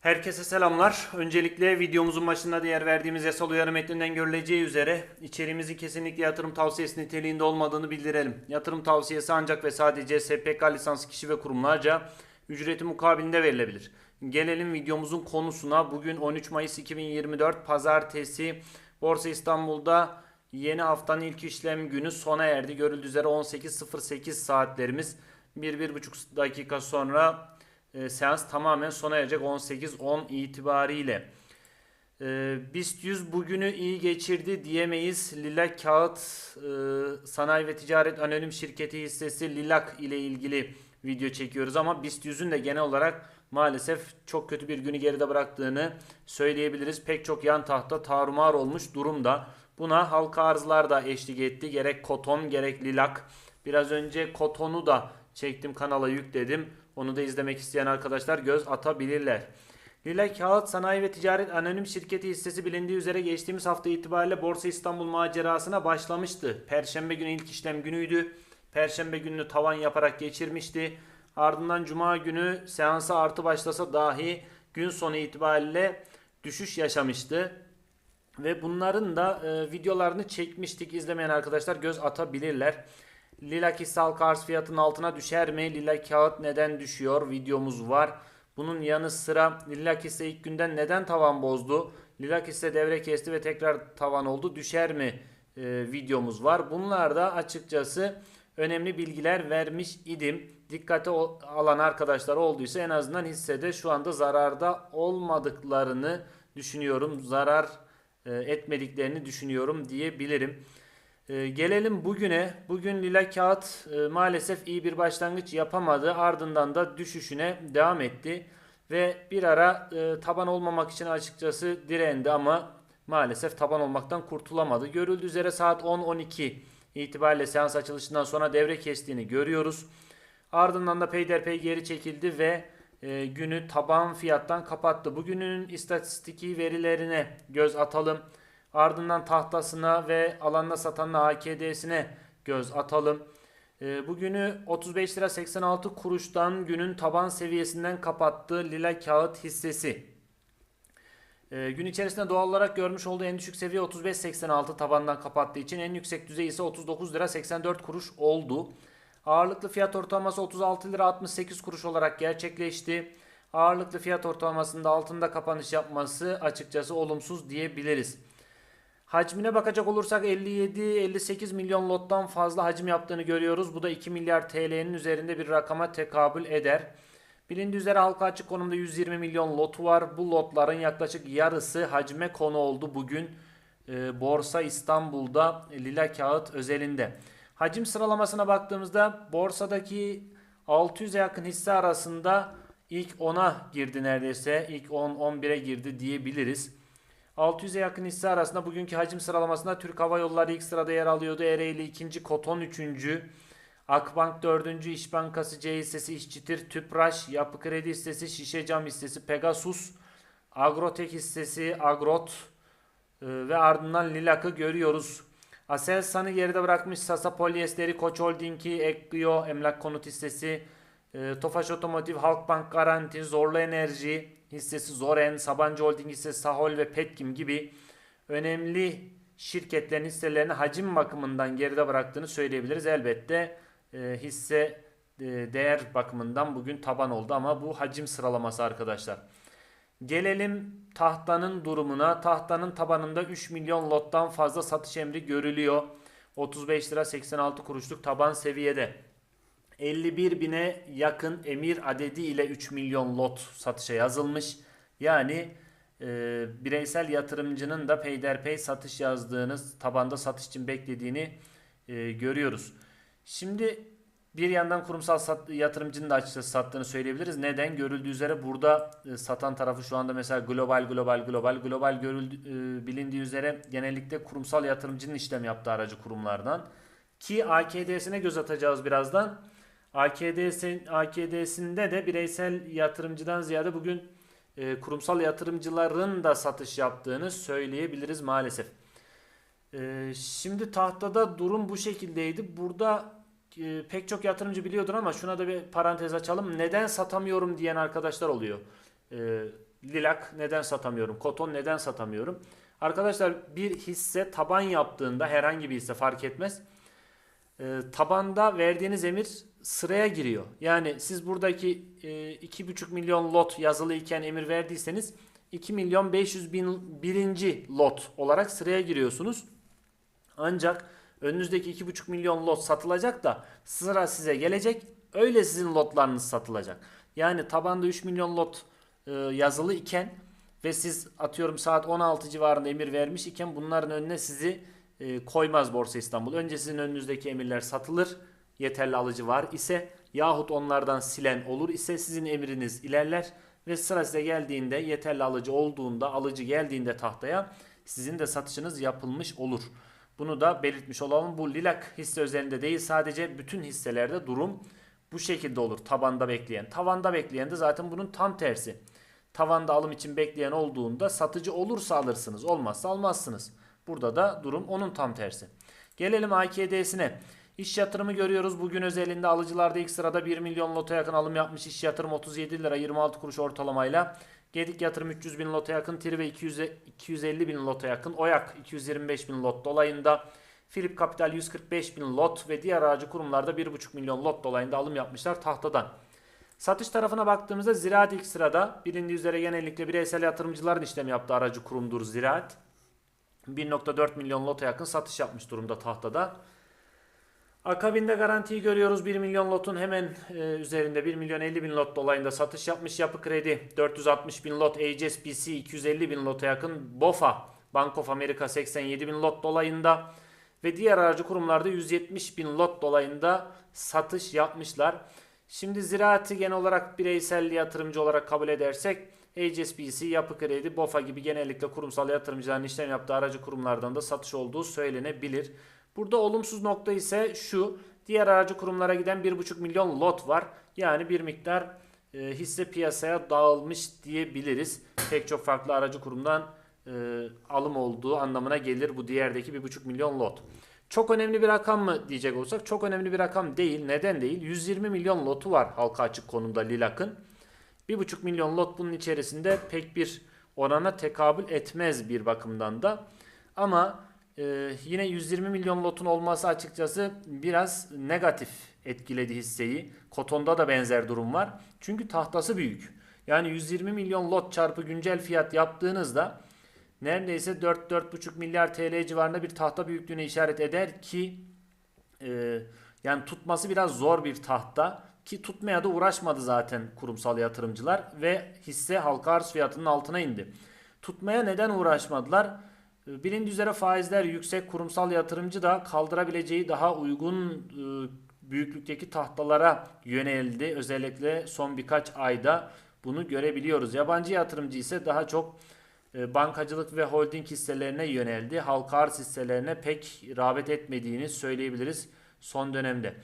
Herkese selamlar. Öncelikle videomuzun başında değer verdiğimiz yasal uyarı metninden görüleceği üzere içeriğimizin kesinlikle yatırım tavsiyesi niteliğinde olmadığını bildirelim. Yatırım tavsiyesi ancak ve sadece SPK lisanslı kişi ve kurumlarca ücreti mukabilinde verilebilir. Gelelim videomuzun konusuna. Bugün 13 Mayıs 2024 Pazartesi Borsa İstanbul'da yeni haftanın ilk işlem günü sona erdi. Görüldüğü üzere 18.08 saatlerimiz 1-1,5 dakika sonra e, seans tamamen sona erecek 18.10 itibariyle. E, BIST 100 bugünü iyi geçirdi diyemeyiz. Lilak Kağıt e, Sanayi ve Ticaret Anonim Şirketi hissesi Lilak ile ilgili video çekiyoruz ama BIST 100'ün de genel olarak maalesef çok kötü bir günü geride bıraktığını söyleyebiliriz. Pek çok yan tahta tarumar olmuş durumda. Buna halka arzlar da eşlik etti. Gerek koton gerek lilak. Biraz önce kotonu da çektim kanala yükledim. Onu da izlemek isteyen arkadaşlar göz atabilirler. Lila Kağıt Sanayi ve Ticaret Anonim Şirketi hissesi bilindiği üzere geçtiğimiz hafta itibariyle Borsa İstanbul macerasına başlamıştı. Perşembe günü ilk işlem günüydü. Perşembe gününü tavan yaparak geçirmişti. Ardından Cuma günü seansa artı başlasa dahi gün sonu itibariyle düşüş yaşamıştı. Ve bunların da e, videolarını çekmiştik. İzlemeyen arkadaşlar göz atabilirler. Lila hisse halka arz fiyatının altına düşer mi? Lila kağıt neden düşüyor? Videomuz var. Bunun yanı sıra Lila hisse ilk günden neden tavan bozdu? Lila hisse devre kesti ve tekrar tavan oldu. Düşer mi? E, videomuz var. Bunlar da açıkçası önemli bilgiler vermiş idim. Dikkate alan arkadaşlar olduysa en azından hissede şu anda zararda olmadıklarını düşünüyorum. Zarar e, etmediklerini düşünüyorum diyebilirim. E, gelelim bugüne. Bugün Lila Kağıt e, maalesef iyi bir başlangıç yapamadı. Ardından da düşüşüne devam etti. Ve bir ara e, taban olmamak için açıkçası direndi ama maalesef taban olmaktan kurtulamadı. Görüldüğü üzere saat 10-12 itibariyle seans açılışından sonra devre kestiğini görüyoruz. Ardından da peyderpey geri çekildi ve e, günü taban fiyattan kapattı. Bugünün istatistiki verilerine göz atalım. Ardından tahtasına ve alanına satanına AKD'sine göz atalım. E, bugünü 35 lira 86 kuruştan günün taban seviyesinden kapattı lila kağıt hissesi. E, gün içerisinde doğal olarak görmüş olduğu en düşük seviye 35.86 tabandan kapattığı için en yüksek düzey ise 39 lira 84 kuruş oldu. Ağırlıklı fiyat ortalaması 36 lira 68 kuruş olarak gerçekleşti. Ağırlıklı fiyat ortalamasında altında kapanış yapması açıkçası olumsuz diyebiliriz. Hacmine bakacak olursak 57-58 milyon lottan fazla hacim yaptığını görüyoruz. Bu da 2 milyar TL'nin üzerinde bir rakama tekabül eder. Bilindiği üzere halka açık konumda 120 milyon lotu var. Bu lotların yaklaşık yarısı hacme konu oldu bugün e, Borsa İstanbul'da lila kağıt özelinde. Hacim sıralamasına baktığımızda borsadaki 600'e yakın hisse arasında ilk 10'a girdi neredeyse. İlk 10-11'e girdi diyebiliriz. 600'e yakın hisse arasında bugünkü hacim sıralamasında Türk Hava Yolları ilk sırada yer alıyordu. Ereğli ikinci, Koton üçüncü. Akbank dördüncü, İş Bankası C hissesi İşçitir, Tüpraş, Yapı Kredi hissesi, Şişe Cam hissesi, Pegasus, Agrotek hissesi, Agrot e, ve ardından Lilak'ı görüyoruz. Aselsan'ı geride bırakmış Sasa Polyesteri, Koç Holding'i, Ekbio, Emlak Konut hissesi, e, Tofaş Otomotiv, Halkbank Garanti, Zorlu Enerji hissesi Zoren, Sabancı Holding hissesi Sahol ve Petkim gibi önemli şirketlerin hisselerini hacim bakımından geride bıraktığını söyleyebiliriz. Elbette e, hisse e, değer bakımından bugün taban oldu ama bu hacim sıralaması arkadaşlar. Gelelim tahtanın durumuna. Tahtanın tabanında 3 milyon lottan fazla satış emri görülüyor. 35 lira 86 kuruşluk taban seviyede. 51 bine yakın emir adedi ile 3 milyon lot satışa yazılmış. Yani e, bireysel yatırımcının da peyderpey satış yazdığını, tabanda satış için beklediğini e, görüyoruz. Şimdi bir yandan kurumsal sat, yatırımcının da açıkçası sattığını söyleyebiliriz. Neden? Görüldüğü üzere burada e, satan tarafı şu anda mesela global global global global görüldü, e, bilindiği üzere genellikle kurumsal yatırımcının işlem yaptığı aracı kurumlardan. Ki AKD'sine göz atacağız birazdan. AKD'sin, AKD'sinde de bireysel yatırımcıdan ziyade bugün e, kurumsal yatırımcıların da satış yaptığını söyleyebiliriz maalesef. E, şimdi tahtada durum bu şekildeydi. Burada e, pek çok yatırımcı biliyordur ama şuna da bir parantez açalım. Neden satamıyorum diyen arkadaşlar oluyor. E, Lilak neden satamıyorum? Koton neden satamıyorum? Arkadaşlar bir hisse taban yaptığında herhangi bir hisse fark etmez. Ee, tabanda verdiğiniz emir sıraya giriyor. Yani siz buradaki e, 2,5 milyon lot yazılı iken emir verdiyseniz 2 milyon 500 bin birinci lot olarak sıraya giriyorsunuz. Ancak önünüzdeki 2,5 milyon lot satılacak da sıra size gelecek. Öyle sizin lotlarınız satılacak. Yani tabanda 3 milyon lot e, yazılı iken ve siz atıyorum saat 16 civarında emir vermiş iken bunların önüne sizi e, koymaz Borsa İstanbul. Önce sizin önünüzdeki emirler satılır. Yeterli alıcı var ise yahut onlardan silen olur ise sizin emriniz ilerler ve sıra size geldiğinde yeterli alıcı olduğunda alıcı geldiğinde tahtaya sizin de satışınız yapılmış olur. Bunu da belirtmiş olalım. Bu Lilak hisse özelinde değil sadece bütün hisselerde durum bu şekilde olur. Tabanda bekleyen. Tavanda bekleyen de zaten bunun tam tersi. Tavanda alım için bekleyen olduğunda satıcı olursa alırsınız. Olmazsa almazsınız. Burada da durum onun tam tersi. Gelelim AKD'sine. İş yatırımı görüyoruz. Bugün özelinde alıcılarda ilk sırada 1 milyon lota yakın alım yapmış. İş yatırım 37 lira 26 kuruş ortalamayla. Gedik yatırım 300 bin lota yakın. Trive 200, 250 bin lota yakın. Oyak 225 bin lot dolayında. Philip Capital 145 bin lot ve diğer aracı kurumlarda 1,5 milyon lot dolayında alım yapmışlar tahtadan. Satış tarafına baktığımızda Ziraat ilk sırada. Bilindiği üzere genellikle bireysel yatırımcıların işlem yaptığı aracı kurumdur Ziraat. 1.4 milyon lota yakın satış yapmış durumda tahtada. Akabinde garantiyi görüyoruz. 1 milyon lotun hemen e, üzerinde 1 milyon 50 bin lot dolayında satış yapmış. Yapı Kredi 460 bin lot, HSBC 250 bin lota yakın, BOFA Bank of America 87 bin lot dolayında ve diğer aracı kurumlarda 170 bin lot dolayında satış yapmışlar. Şimdi ziraati genel olarak bireysel yatırımcı olarak kabul edersek HSBC, Yapı Kredi, BOFA gibi genellikle kurumsal yatırımcıların işlem yaptığı aracı kurumlardan da satış olduğu söylenebilir. Burada olumsuz nokta ise şu. Diğer aracı kurumlara giden 1,5 milyon lot var. Yani bir miktar e, hisse piyasaya dağılmış diyebiliriz. Pek çok farklı aracı kurumdan e, alım olduğu anlamına gelir bu diğerdeki 1,5 milyon lot. Çok önemli bir rakam mı diyecek olsak çok önemli bir rakam değil. Neden değil? 120 milyon lotu var halka açık konumda Lilak'ın. 1,5 milyon lot bunun içerisinde pek bir orana tekabül etmez bir bakımdan da. Ama e, yine 120 milyon lotun olması açıkçası biraz negatif etkiledi hisseyi. Kotonda da benzer durum var. Çünkü tahtası büyük. Yani 120 milyon lot çarpı güncel fiyat yaptığınızda neredeyse 4-4,5 milyar TL civarında bir tahta büyüklüğüne işaret eder ki e, yani tutması biraz zor bir tahta ki tutmaya da uğraşmadı zaten kurumsal yatırımcılar ve hisse halka arz fiyatının altına indi. Tutmaya neden uğraşmadılar? E, Bilindiği üzere faizler yüksek kurumsal yatırımcı da kaldırabileceği daha uygun e, büyüklükteki tahtalara yöneldi. Özellikle son birkaç ayda bunu görebiliyoruz. Yabancı yatırımcı ise daha çok e, bankacılık ve holding hisselerine yöneldi. Halka arz hisselerine pek rağbet etmediğini söyleyebiliriz son dönemde.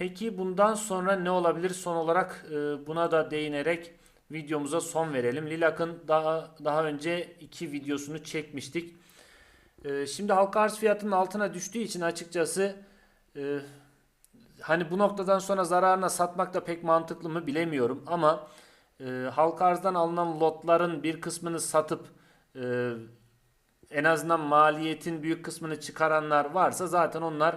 Peki bundan sonra ne olabilir? Son olarak e, buna da değinerek videomuza son verelim. Lilak'ın daha daha önce iki videosunu çekmiştik. E, şimdi halka arz fiyatının altına düştüğü için açıkçası e, hani bu noktadan sonra zararına satmak da pek mantıklı mı bilemiyorum ama halka arzdan alınan lotların bir kısmını satıp en azından maliyetin büyük kısmını çıkaranlar varsa zaten onlar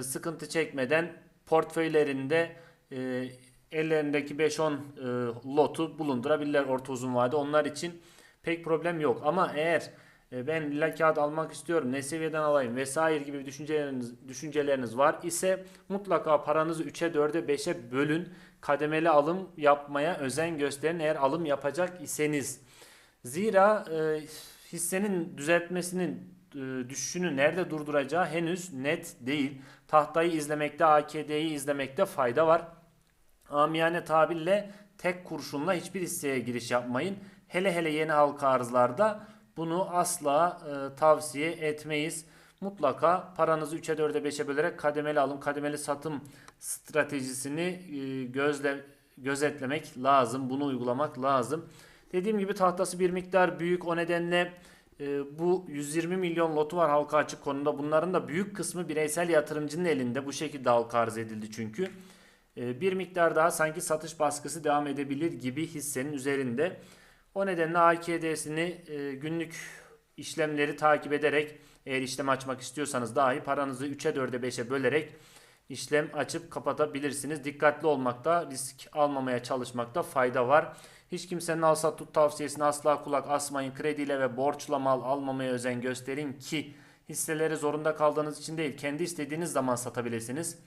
sıkıntı çekmeden portföylerinde e, ellerindeki 5-10 e, lotu bulundurabilirler orta uzun vade. Onlar için pek problem yok. Ama eğer e, ben lila kağıt almak istiyorum ne seviyeden alayım vesaire gibi düşünceleriniz, düşünceleriniz var ise mutlaka paranızı 3'e 4'e 5'e bölün. Kademeli alım yapmaya özen gösterin eğer alım yapacak iseniz. Zira e, hissenin düzeltmesinin düşüşünü nerede durduracağı henüz net değil. Tahtayı izlemekte, AKD'yi izlemekte fayda var. Amiyane tabirle tek kurşunla hiçbir hisseye giriş yapmayın. Hele hele yeni halka arzlarda bunu asla e, tavsiye etmeyiz. Mutlaka paranızı 3'e 4'e 5'e bölerek kademeli alım, kademeli satım stratejisini e, gözle gözetlemek lazım. Bunu uygulamak lazım. Dediğim gibi tahtası bir miktar büyük. O nedenle e, bu 120 milyon lotu var halka açık konuda. Bunların da büyük kısmı bireysel yatırımcının elinde. Bu şekilde halka arz edildi çünkü. E, bir miktar daha sanki satış baskısı devam edebilir gibi hissenin üzerinde. O nedenle AKD'sini e, günlük işlemleri takip ederek eğer işlem açmak istiyorsanız dahi paranızı 3'e 4'e 5'e bölerek işlem açıp kapatabilirsiniz. Dikkatli olmakta, risk almamaya çalışmakta fayda var. Hiç kimsenin al sat tut tavsiyesine asla kulak asmayın. Krediyle ve borçla mal almamaya özen gösterin ki hisseleri zorunda kaldığınız için değil, kendi istediğiniz zaman satabilirsiniz.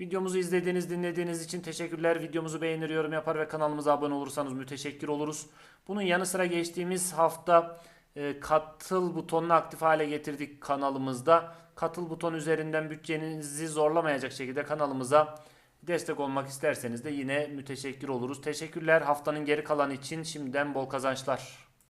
Videomuzu izlediğiniz, dinlediğiniz için teşekkürler. Videomuzu beğenir, yorum yapar ve kanalımıza abone olursanız müteşekkir oluruz. Bunun yanı sıra geçtiğimiz hafta e, katıl butonunu aktif hale getirdik kanalımızda. Katıl buton üzerinden bütçenizi zorlamayacak şekilde kanalımıza destek olmak isterseniz de yine müteşekkir oluruz. Teşekkürler haftanın geri kalanı için şimdiden bol kazançlar.